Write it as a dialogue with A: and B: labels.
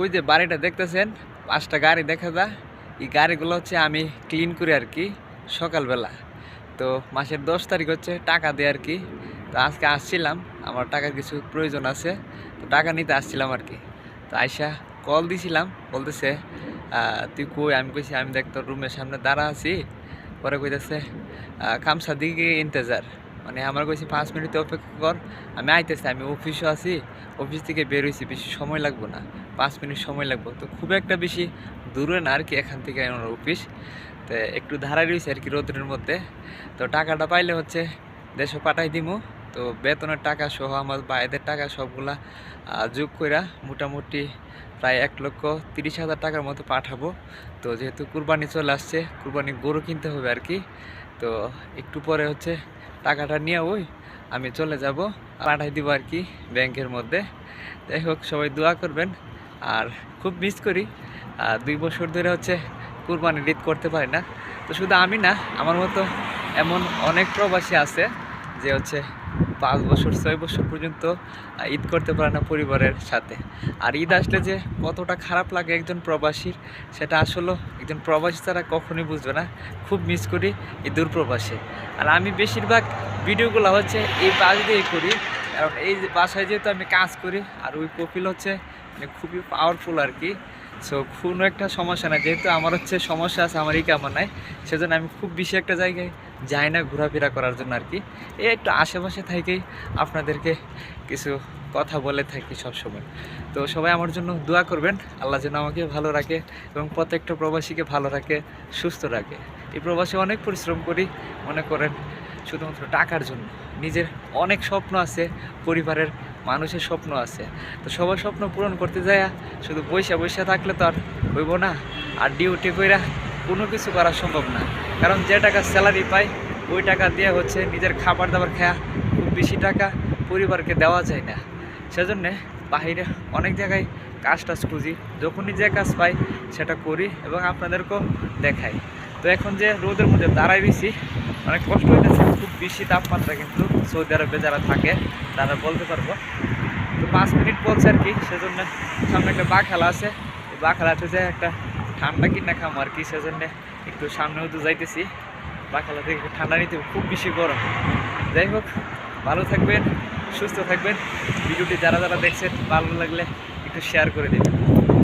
A: ওই যে বাড়িটা দেখতেছেন, পাঁচটা গাড়ি দেখা যায়। এই গাড়িগুলো হচ্ছে আমি ক্লিন করি আর কি সকালবেলা। তো মাসের দশ তারিখ হচ্ছে টাকা দেয় আর কি। তো আজকে আসছিলাম, আমার টাকার কিছু প্রয়োজন আছে, তো টাকা নিতে আসছিলাম আর কি। তো আয়সা কল দিছিলাম, বলতেছে তুই কই? আমি কইছি, আমি দেখ তোর রুমের সামনে দাঁড়া আছি। পরে কইতেছে খামসা দিকে ইন্তজার মানে আমার কইছি পাঁচ মিনিট অপেক্ষা কর, আমি আইতেছি, আমি অফিসও আছি, অফিস থেকে বের হয়েছি বেশি সময় লাগবো না, পাঁচ মিনিট সময় লাগবো। তো খুব একটা বেশি দূরে না আর কি এখান থেকে আমার অফিস। তো একটু ধারাই রয়েছে আর কি রোদ্রের মধ্যে। তো টাকাটা পাইলে হচ্ছে দেশে পাঠাই দিমু। তো বেতনের টাকা সহ আমার বাইরের টাকা সবগুলা যোগ কইরা মোটামুটি প্রায় এক লক্ষ তিরিশ হাজার টাকার মতো পাঠাবো। তো যেহেতু কুরবানি চলে আসছে কুরবানি গরু কিনতে হবে আর কি তো একটু পরে হচ্ছে টাকাটা নিয়ে ওই আমি চলে যাব, পাঠাই দিব আর কি ব্যাংকের মধ্যে। যাই হোক, সবাই দোয়া করবেন। আর খুব মিস করি। আর দুই বছর ধরে হচ্ছে কুরবানি ঈদ করতে পারি না। তো শুধু আমি না, আমার মতো এমন অনেক প্রবাসী আছে যে হচ্ছে পাঁচ বছর, ছয় বছর পর্যন্ত ঈদ করতে পারে না পরিবারের সাথে। আর ঈদ আসলে যে কতটা খারাপ লাগে একজন প্রবাসীর, সেটা আসলে একজন প্রবাসী তারা কখনোই বুঝবে না। খুব মিস করি এই দূরপ্রবাসে। আর আমি বেশিরভাগ ভিডিওগুলো হচ্ছে এই বাস দিয়েই করি। কারণ এই বাসায় যেহেতু আমি কাজ করি, আর ওই কপিল হচ্ছে মানে খুবই পাওয়ারফুল আর কি। সো কোনো একটা সমস্যা না যেহেতু আমার হচ্ছে সমস্যা আছে, আমার এই কামনা নাই। সেজন্য আমি খুব বেশি একটা জায়গায় যাই না ঘোরাফেরা করার জন্য আর কি। এই একটু আশেপাশে থেকেই আপনাদেরকে কিছু কথা বলে থাকি সবসময়। তো সবাই আমার জন্য দোয়া করবেন, আল্লাহ যেন আমাকে ভালো রাখে এবং প্রত্যেকটা প্রবাসীকে ভালো রাখে, সুস্থ রাখে। এই প্রবাসে অনেক পরিশ্রম করি, মনে করেন শুধুমাত্র টাকার জন্য। নিজের অনেক স্বপ্ন আছে, পরিবারের মানুষের স্বপ্ন আছে। তো সবার স্বপ্ন পূরণ করতে যায় শুধু পয়সা পয়সা থাকলে তো আর হইব না। আর ডিউটি কইরা কোনো কিছু করা সম্ভব না। কারণ যে টাকা স্যালারি পাই ওই টাকা দিয়ে হচ্ছে নিজের খাবার দাবার খায়া খুব বেশি টাকা পরিবারকে দেওয়া যায় না। সেজন্যে বাহিরে অনেক জায়গায় কাজ টাজ খুঁজি, যখনই যে কাজ পাই সেটা করি এবং আপনাদেরকেও দেখাই। তো এখন যে রোদের মধ্যে দাঁড়াই বেশি অনেক কষ্ট হইতেছে, খুব বেশি তাপমাত্রা কিন্তু সৌদি আরবে যারা থাকে, তারা বলতে পারব। তো পাঁচ মিনিট বলছে আর কি, সেজন্য সামনে একটা বাঘ বাখালা আছে। এই বাখালাতে যে একটা ঠান্ডা কি না খাম আর কি, সেজন্য একটু সামনেও তো যাইতেছি। বাকালা থেকে ঠান্ডা নিতে খুব বেশি গরম। যাই হোক, ভালো থাকবেন, সুস্থ থাকবেন। ভিডিওটি যারা যারা দেখছেন, ভালো লাগলে একটু শেয়ার করে দেবেন।